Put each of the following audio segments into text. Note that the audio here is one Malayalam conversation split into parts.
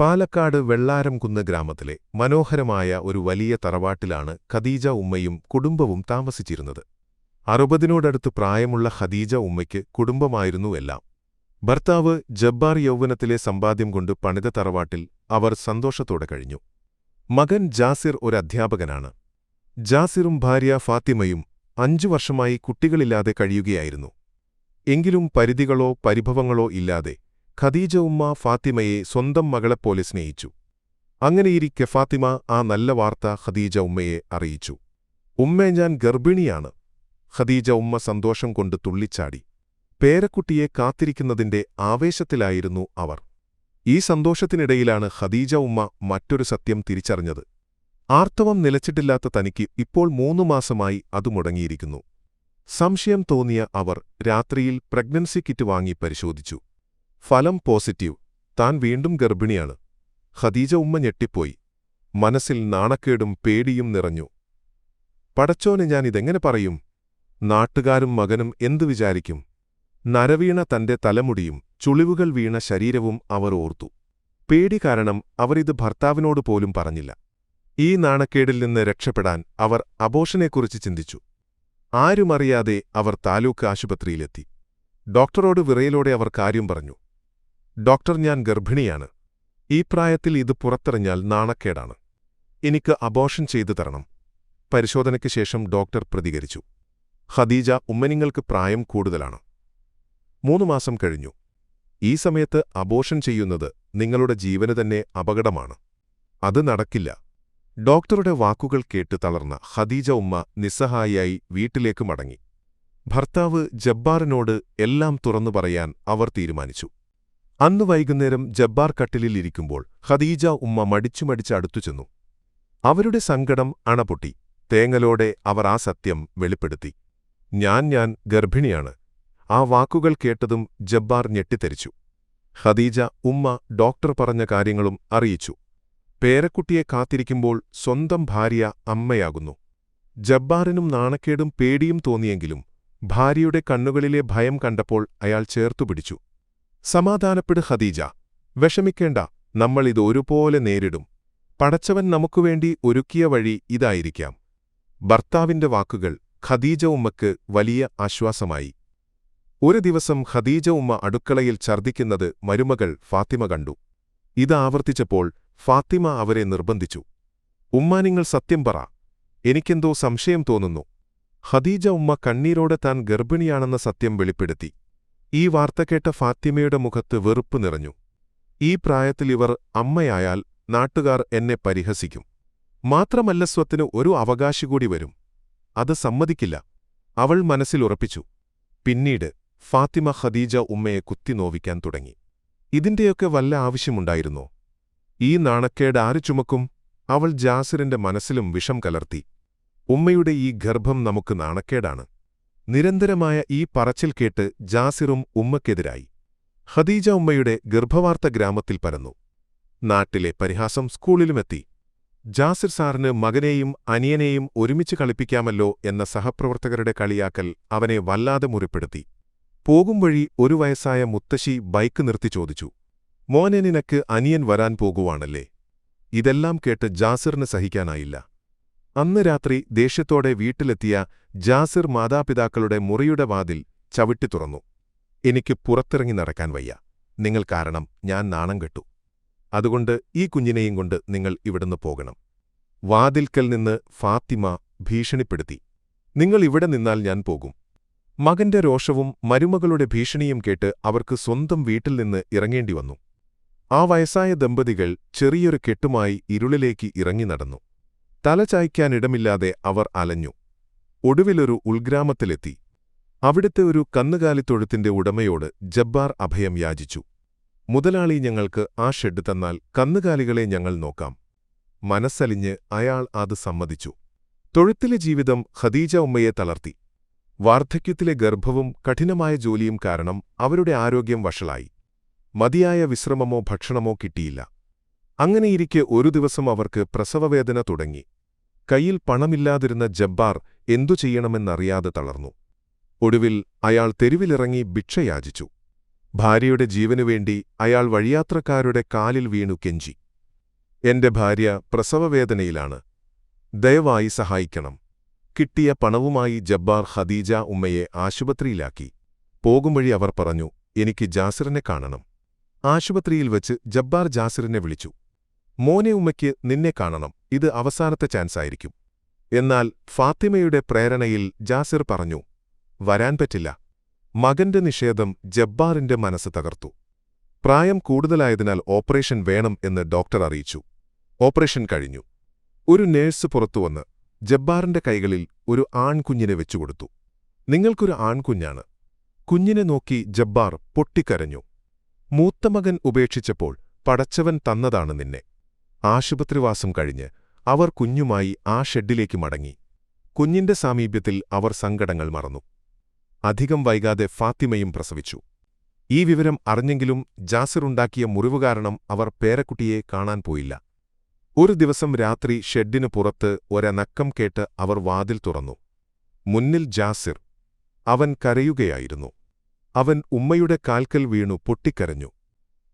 പാലക്കാട് വെള്ളാരംകുന്ന് ഗ്രാമത്തിലെ മനോഹരമായ ഒരു വലിയ തറവാട്ടിലാണ് ഖദീജ ഉമ്മയും കുടുംബവും താമസിച്ചിരുന്നത്. അറുപതിനോടടുത്ത് പ്രായമുള്ള ഖദീജ ഉമ്മയ്ക്ക് കുടുംബമായിരുന്നു എല്ലാം. ഭർത്താവ് ജബ്ബാർ യൗവനത്തിലെ സമ്പാദ്യം കൊണ്ട് പണിത തറവാട്ടിൽ അവർ സന്തോഷത്തോടെ കഴിഞ്ഞു. മകൻ ജാസിർ ഒരു അധ്യാപകനാണ് ജാസിറും ഭാര്യ ഫാത്തിമയും അഞ്ചു വർഷമായി കുട്ടികളില്ലാതെ കഴിയുകയായിരുന്നു. എങ്കിലും പരിധികളോ പരിഭവങ്ങളോ ഇല്ലാതെ ഖദീജ ഉമ്മ ഫാത്തിമയെ സ്വന്തം മകളെപ്പോലെ സ്നേഹിച്ചു. അങ്ങനെയിരിക്കെ ഫാത്തിമ ആ നല്ല വാർത്ത ഖദീജ ഉമ്മയെ അറിയിച്ചു. ഉമ്മേ ഞാൻ ഗർഭിണിയാണ്. ഖദീജ ഉമ്മ സന്തോഷം കൊണ്ട് തുള്ളിച്ചാടി. പേരക്കുട്ടിയെ കാത്തിരിക്കുന്നതിന്റെ ആവേശത്തിലായിരുന്നു അവർ. ഈ സന്തോഷത്തിനിടയിലാണ് ഖദീജ ഉമ്മ മറ്റൊരു സത്യം തിരിച്ചറിഞ്ഞത്. ആർത്തവം നിലച്ചിട്ടില്ലാത്ത തനിക്ക് ഇപ്പോൾ മൂന്നു മാസമായി അത് മുടങ്ങിയിരിക്കുന്നു. സംശയം തോന്നിയ അവർ രാത്രിയിൽ പ്രഗ്നൻസി കിറ്റ് വാങ്ങി പരിശോധിച്ചു. ഫലം പോസിറ്റീവ്. താൻ വീണ്ടും ഗർഭിണിയാണ്. ഖദീജ ഉമ്മ ഞെട്ടിപ്പോയി. മനസ്സിൽ നാണക്കേടും പേടിയും നിറഞ്ഞു. പടച്ചോന് ഞാനിതെങ്ങനെ പറയും? നാട്ടുകാരും മകനും എന്തു വിചാരിക്കും? നരവീണ തന്റെ തലമുടിയും ചുളിവുകൾ വീണ ശരീരവും അവർ ഓർത്തു. പേടി കാരണം അവരിത് ഭർത്താവിനോട് പോലും പറഞ്ഞില്ല. ഈ നാണക്കേടിൽ നിന്ന് രക്ഷപ്പെടാൻ അവർ അബോഷനെക്കുറിച്ച് ചിന്തിച്ചു. ആരുമറിയാതെ അവർ താലൂക്ക് ആശുപത്രിയിലെത്തി. ഡോക്ടറോട് വിറയലോടെ അവർ കാര്യം പറഞ്ഞു. ഡോക്ടർ ഞാൻ ഗർഭിണിയാണ്. ഈ പ്രായത്തിൽ ഇത് പുറത്തിറഞ്ഞാൽ നാണക്കേടാണ്. എനിക്ക് അബോഷൻ ചെയ്തു തരണം. പരിശോധനയ്ക്ക് ശേഷം ഡോക്ടർ പ്രതികരിച്ചു. ഖദീജ ഉമ്മനിങ്ങൾക്ക് പ്രായം കൂടുതലാണ്. മൂന്നു മാസം കഴിഞ്ഞു. ഈ സമയത്ത് അബോഷൻ ചെയ്യുന്നത് നിങ്ങളുടെ ജീവന് തന്നെ അപകടമാണ്. അത് നടക്കില്ല. ഡോക്ടറുടെ വാക്കുകൾ കേട്ട് തളർന്ന ഖദീജ ഉമ്മ നിസ്സഹായിയായി വീട്ടിലേക്ക് മടങ്ങി. ഭർത്താവ് ജബ്ബാറിനോട് എല്ലാം തുറന്നു പറയാൻ അവർ തീരുമാനിച്ചു. അന്ന് വൈകുന്നേരം ജബ്ബാർ കട്ടിലിൽ ഇരിക്കുമ്പോൾ ഖദീജ ഉമ്മ മടിച്ചു മടിച്ച് അടുത്തു ചെന്നു. അവരുടെ സങ്കടം അണപൊട്ടി. തേങ്ങലോടെ അവർ ആ സത്യം വെളിപ്പെടുത്തി. ഞാൻ ഞാൻ ഗർഭിണിയാണ്. ആ വാക്കുകൾ കേട്ടതും ജബ്ബാർ ഞെട്ടിത്തെരിച്ചു. ഖദീജ ഉമ്മ ഡോക്ടർ പറഞ്ഞ കാര്യങ്ങളും അറിയിച്ചു. പേരക്കുട്ടിയെ കാത്തിരിക്കുമ്പോൾ സ്വന്തം ഭാര്യ അമ്മയാകുന്നു. ജബ്ബാറിനും നാണക്കേടും പേടിയും തോന്നിയെങ്കിലും ഭാര്യയുടെ കണ്ണുകളിലെ ഭയം കണ്ടപ്പോൾ അയാൾ ചേർത്തുപിടിച്ചു സമാധാനപ്പെട് ഖദീജ. വിഷമിക്കേണ്ട നമ്മൾ ഇത് ഒരുപോലെ നേരിടും. പടച്ചവൻ നമുക്കുവേണ്ടി ഒരുക്കിയ വഴി ഇതായിരിക്കാം. ഭർത്താവിന്റെ വാക്കുകൾ ഖദീജ ഉമ്മക്ക് വലിയ ആശ്വാസമായി. ഒരു ദിവസം ഖദീജ ഉമ്മ അടുക്കളയിൽ ഛർദ്ദിക്കുന്നത് മരുമകൾ ഫാത്തിമ കണ്ടു. ഇത് ആവർത്തിച്ചപ്പോൾ ഫാത്തിമ അവരെ നിർബന്ധിച്ചു. ഉമ്മ നിങ്ങൾ സത്യം പറ. എനിക്കെന്തോ സംശയം തോന്നുന്നു. ഖദീജ ഉമ്മ കണ്ണീരോടെ താൻ ഗർഭിണിയാണെന്ന സത്യം വെളിപ്പെടുത്തി. ഈ വാർത്ത കേട്ട ഫാത്തിമയുടെ മുഖത്ത് വെറുപ്പ് നിറഞ്ഞു. ഈ പ്രായത്തിൽ ഇവർ അമ്മയായാൽ നാട്ടുകാർ എന്നെ പരിഹസിക്കും. മാത്രമല്ല സ്വത്തിന് ഒരു അവകാശി കൂടി വരും. അത് സമ്മതിക്കില്ല. അവൾ മനസ്സിലുറപ്പിച്ചു പിന്നീട് ഫാത്തിമ ഖദീജ ഉമ്മയെ കുത്തിനോവിക്കാൻ തുടങ്ങി. ഇതിന്റെയൊക്കെ വല്ല ആവശ്യമുണ്ടായിരുന്നോ? ഈ നാണക്കേട് ആര് ചുമക്കും? അവൾ ജാസിറിന്റെ മനസ്സിലും വിഷം കലർത്തി. ഉമ്മയുടെ ഈ ഗർഭം നമുക്ക് നാണക്കേടാണ്. നിരന്തരമായ ഈ പറച്ചിൽ കേട്ട് ജാസിറും ഉമ്മക്കെതിരായി. ഖദീജ ഉമ്മയുടെ ഗർഭവാർത്ത ഗ്രാമത്തിൽ പരന്നു. നാട്ടിലെ പരിഹാസം സ്കൂളിലുമെത്തി. ജാസിർ സാറിന് മകനെയും അനിയനെയും ഒരുമിച്ച് കളിപ്പിക്കാമല്ലോ എന്ന സഹപ്രവർത്തകരുടെ കളിയാക്കൽ അവനെ വല്ലാതെ മുറിപ്പെടുത്തി. പോകും വഴി ഒരു വയസ്സായ മുത്തശ്ശി ബൈക്ക് നിർത്തി ചോദിച്ചു മോനെ നിനക്ക് അനിയൻ വരാൻ പോകുവാണല്ലേ? ഇതെല്ലാം കേട്ട് ജാസിറിന് സഹിക്കാനായില്ല. അന്ന് രാത്രി ദേഷ്യത്തോടെ വീട്ടിലെത്തിയ ജാസിർ മാതാപിതാക്കളുടെ മുറിയുടെ വാതിൽ ചവിട്ടി തുറന്നു. എനിക്ക് പുറത്തിറങ്ങി നടക്കാൻ വയ്യ. നിങ്ങൾ കാരണം ഞാൻ നാണം കെട്ടു. അതുകൊണ്ട് ഈ കുഞ്ഞിനെയും കൊണ്ട് നിങ്ങൾ ഇവിടുന്ന് പോകണം. വാതിൽക്കൽ നിന്ന് ഫാത്തിമ ഭീഷണിപ്പെടുത്തി. നിങ്ങൾ ഇവിടെ നിന്നാൽ ഞാൻ പോകും. മകന്റെ രോഷവും മരുമകളുടെ ഭീഷണിയും കേട്ട് അവർക്ക് സ്വന്തം വീട്ടിൽ നിന്ന് ഇറങ്ങേണ്ടി വന്നു. ആ വയസ്സായ ദമ്പതികൾ ചെറിയൊരു കെട്ടുമായി ഇരുളിലേക്ക് ഇറങ്ങി നടന്നു. തലചായ്ക്കാനിടമില്ലാതെ അവർ അലഞ്ഞു. ഒടുവിലൊരു ഉൾഗ്രാമത്തിലെത്തി. അവിടുത്തെ ഒരു കന്നുകാലിത്തൊഴുത്തിന്റെ ഉടമയോട് ജബ്ബാർ അഭയം യാചിച്ചു. മുതലാളി ഞങ്ങൾക്ക് ആ ഷെഡ് തന്നാൽ കന്നുകാലികളെ ഞങ്ങൾ നോക്കാം. മനസ്സലിഞ്ഞ് അയാൾ അത് സമ്മതിച്ചു. തൊഴുത്തിലെ ജീവിതം ഖദീജ ഉമ്മയെ തളർത്തി. വാർദ്ധക്യത്തിലെ ഗർഭവും കഠിനമായ ജോലിയും കാരണം അവരുടെ ആരോഗ്യം വഷളായി. മതിയായ വിശ്രമമോ ഭക്ഷണമോ കിട്ടിയില്ല. അങ്ങനെയിരിക്കെ ഒരു ദിവസം അവർക്ക് പ്രസവവേദന തുടങ്ങി. കയ്യിൽ പണമില്ലാതിരുന്ന ജബ്ബാർ എന്തു ചെയ്യണമെന്നറിയാതെ തളർന്നു. ഒടുവിൽ അയാൾ തെരുവിലിറങ്ങി ഭിക്ഷയാചിച്ചു. ഭാര്യയുടെ ജീവനുവേണ്ടി അയാൾ വഴിയാത്രക്കാരുടെ കാലിൽ വീണു കെഞ്ചി. എന്റെ ഭാര്യ പ്രസവവേദനയിലാണ്. ദയവായി സഹായിക്കണം. കിട്ടിയ പണവുമായി ജബ്ബാർ ഖദീജ ഉമ്മയെ ആശുപത്രിയിലാക്കി. പോകുംവഴി അവർ പറഞ്ഞു എനിക്ക് ജാസിറിനെ കാണണം. ആശുപത്രിയിൽ വച്ച് ജബ്ബാർ ജാസിറിനെ വിളിച്ചു. മോനെ ഉമ്മയ്ക്ക് നിന്നെ കാണണം. ഇത് അവസാനത്തെ ചാൻസായിരിക്കും. എന്നാൽ ഫാത്തിമയുടെ പ്രേരണയിൽ ജാസിർ പറഞ്ഞു വരാൻ പറ്റില്ല. മകന്റെ നിഷേധം ജബ്ബാറിന്റെ മനസ്സ് തകർത്തു. പ്രായം കൂടുതലായതിനാൽ ഓപ്പറേഷൻ വേണം എന്ന് ഡോക്ടർ അറിയിച്ചു. ഓപ്പറേഷൻ കഴിഞ്ഞു. ഒരു നേഴ്സ് പുറത്തുവന്ന് ജബ്ബാറിന്റെ കൈകളിൽ ഒരു ആൺകുഞ്ഞിനെ വെച്ചുകൊടുത്തു. നിങ്ങൾക്കൊരു ആൺകുഞ്ഞാണ്. കുഞ്ഞിനെ നോക്കി ജബ്ബാർ പൊട്ടിക്കരഞ്ഞു. മൂത്തമകൻ ഉപേക്ഷിച്ചപ്പോൾ പടച്ചവൻ തന്നതാണ് നിന്നെ. ആശുപത്രിവാസം കഴിഞ്ഞ് അവർ കുഞ്ഞുമായി ആ ഷെഡിലേക്ക് മടങ്ങി. കുഞ്ഞിന്റെ സാമീപ്യത്തിൽ അവർ സങ്കടങ്ങൾ മറന്നു. അധികം വൈകാതെ ഫാത്തിമയും പ്രസവിച്ചു. ഈ വിവരം അറിഞ്ഞെങ്കിലും ജാസിറുണ്ടാക്കിയ മുറിവ് കാരണം അവർ പേരക്കുട്ടിയെ കാണാൻ പോയില്ല. ഒരു ദിവസം രാത്രി ഷെഡിനു പുറത്ത് ഒരനക്കം കേട്ട് അവർ വാതിൽ തുറന്നു. മുന്നിൽ ജാസിർ. അവൻ കരയുകയായിരുന്നു. അവൻ ഉമ്മയുടെ കാൽക്കൽ വീണു പൊട്ടിക്കരഞ്ഞു.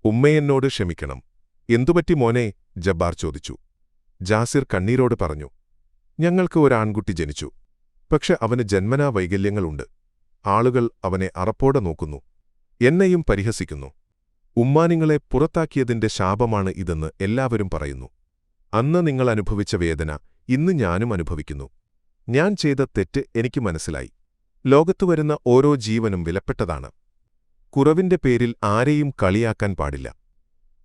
ഉമ്മയെന്നോട് ക്ഷമിക്കണം. എന്തുപറ്റി മോനെ? ജബ്ബാർ ചോദിച്ചു. ജാസിർ കണ്ണീരോട് പറഞ്ഞു ഞങ്ങൾക്ക് ഒരാൺകുട്ടി ജനിച്ചു. പക്ഷെ അവന് ജന്മനാ വൈകല്യങ്ങളുണ്ട്. ആളുകൾ അവനെ അറപ്പോടെ നോക്കുന്നു. എന്നെയും പരിഹസിക്കുന്നു. ഉമ്മാനിങ്ങളെ പുറത്താക്കിയതിന്റെ ശാപമാണ് ഇതെന്ന് എല്ലാവരും പറയുന്നു. അന്ന് നിങ്ങൾ അനുഭവിച്ച വേദന ഇന്ന് ഞാനും അനുഭവിക്കുന്നു. ഞാൻ ചെയ്ത തെറ്റ് എനിക്ക് മനസ്സിലായി. ലോകത്തു വരുന്ന ഓരോ ജീവനും വിലപ്പെട്ടതാണ്. കുറവിന്റെ പേരിൽ ആരെയും കളിയാക്കാൻ പാടില്ല.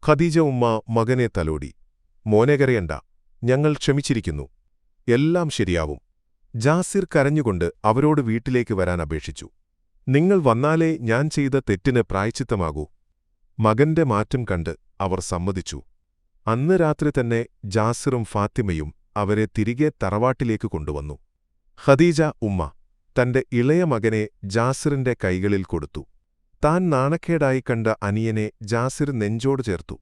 ഖദീജ ഉമ്മ മകനെ തലോടി. മോനെ കരയണ്ട. ഞങ്ങൾ ക്ഷമിച്ചിരിക്കുന്നു. എല്ലാം ശരിയാവും. ജാസിർ കരഞ്ഞുകൊണ്ട് അവരോട് വീട്ടിലേക്ക് വരാൻ അപേക്ഷിച്ചു. നിങ്ങൾ വന്നാലേ ഞാൻ ചെയ്ത തെറ്റിന് പ്രായച്ചിത്തമാകൂ. മകന്റെ മാറ്റം കണ്ട് അവർ സമ്മതിച്ചു. അന്ന് രാത്രി തന്നെ ജാസിറും ഫാത്തിമയും അവരെ തിരികെ തറവാട്ടിലേക്ക് കൊണ്ടുവന്നു. ഖദീജ ഉമ്മ തന്റെ ഇളയ മകനെ ജാസിറിന്റെ കൈകളിൽ കൊടുത്തു. താൻ നാണക്കേടായി കണ്ട അനിയനെ ജാസിർ നെഞ്ചോട് ചേർത്തു.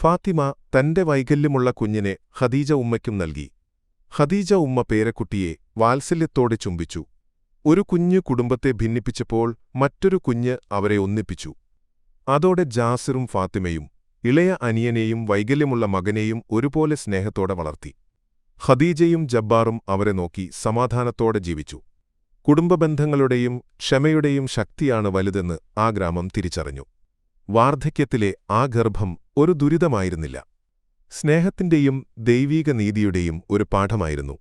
ഫാത്തിമ തന്റെ വൈകല്യമുള്ള കുഞ്ഞിനെ ഖദീജ ഉമ്മയ്ക്കും നൽകി. ഖദീജ ഉമ്മ പേരക്കുട്ടിയെ വാത്സല്യത്തോടെ ചുംബിച്ചു. ഒരു കുഞ്ഞ് കുടുംബത്തെ ഭിന്നിപ്പിച്ചപ്പോൾ മറ്റൊരു കുഞ്ഞ് അവരെ ഒന്നിപ്പിച്ചു. അതോടെ ജാസിറും ഫാത്തിമയും ഇളയ അനിയനെയും വൈകല്യമുള്ള മകനെയും ഒരുപോലെ സ്നേഹത്തോടെ വളർത്തി. ഖദീജയും ജബ്ബാറും അവരെ നോക്കി സമാധാനത്തോടെ ജീവിച്ചു. കുടുംബബന്ധങ്ങളുടെയും ക്ഷമയുടെയും ശക്തിയാണ് വലുതെന്ന് ആ ഗ്രാമം തിരിച്ചറിഞ്ഞു. വാർദ്ധക്യത്തിലെ ആ ഗർഭം ഒരു ദുരിതമായിരുന്നില്ല. സ്നേഹത്തിന്റെയും ദൈവീക നീതിയുടെയും ഒരു പാഠമായിരുന്നു.